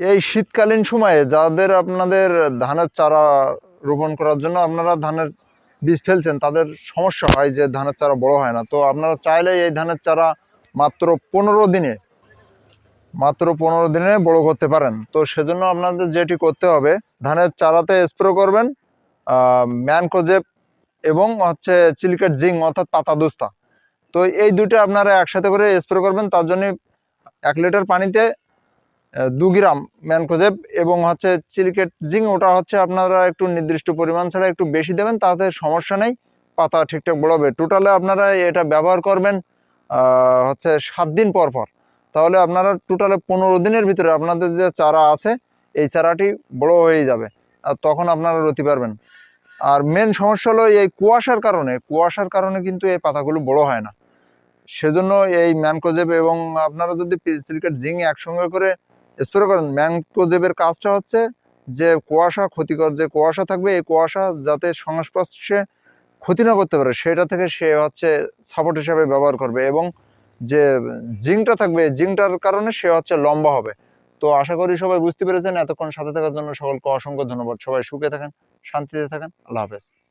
এই শীতকালীন সময়ে যাদের আপনাদের ধানের চারা রোপণ করার জন্য আপনারা ধানের বীজ ফেলছেন, তাদের সমস্যা হয় যে ধানের চারা বড় হয় না। তো আপনারা চাইলে এই ধানের চারা মাত্র পনেরো দিনে, মাত্র পনেরো দিনে বড় করতে পারেন। তো সেজন্য আপনাদের যেটি করতে হবে, ধানের চারাতে স্প্রে করবেন ম্যানকোজেব এবং হচ্ছে চিলিকেট জিং অর্থাৎ পাতা দুস্তা। তো এই দুটো আপনারা একসাথে করে স্প্রে করবেন, তার জন্য এক লিটার পানিতে দু গ্রাম ম্যানকোজেব এবং হচ্ছে চিলিকেট জিং ওটা হচ্ছে আপনারা একটু নির্দিষ্ট পরিমাণ ছাড়া একটু বেশি দেবেন, তাতে সমস্যা নেই। পাতা ঠিকঠাক বড় হবে। টোটালে আপনারা এটা ব্যবহার করবেন হচ্ছে সাত দিন পর পর। তাহলে আপনারা টোটালে পনেরো দিনের ভিতরে আপনাদের যে চারা আছে, এই চারাটি বড় হয়ে যাবে। আর তখন আপনারা রতি পারবেন। আর মেন সমস্যা হলো এই কুয়াশার কারণে। কুয়াশার কারণে কিন্তু এই পাতাগুলো বড় হয় না। সেজন্য এই ম্যানকোজেব এবং আপনারা যদি সিলিকেট জিং একসঙ্গে করে স্প্রে করেন। ম্যানকোজেবের কাজটা হচ্ছে যে কুয়াশা ক্ষতিকর, যে কুয়াশা থাকবে, এই কুয়াশা যাতে সংস্পর্শে ক্ষতি না করতে পারে, সেটা থেকে সে হচ্ছে সাপোর্ট হিসাবে ব্যবহার করবে এবং যে জিংটা থাকবে জিংটার কারণে সে হচ্ছে লম্বা হবে। তো আশা করি সবাই বুঝতে পেরেছেন। এতক্ষণ সাথে থাকার জন্য সকলকে অসংখ্য ধন্যবাদ। সবাই সুখে থাকেন, শান্তিতে থাকেন। আল্লাহ হাফেজ।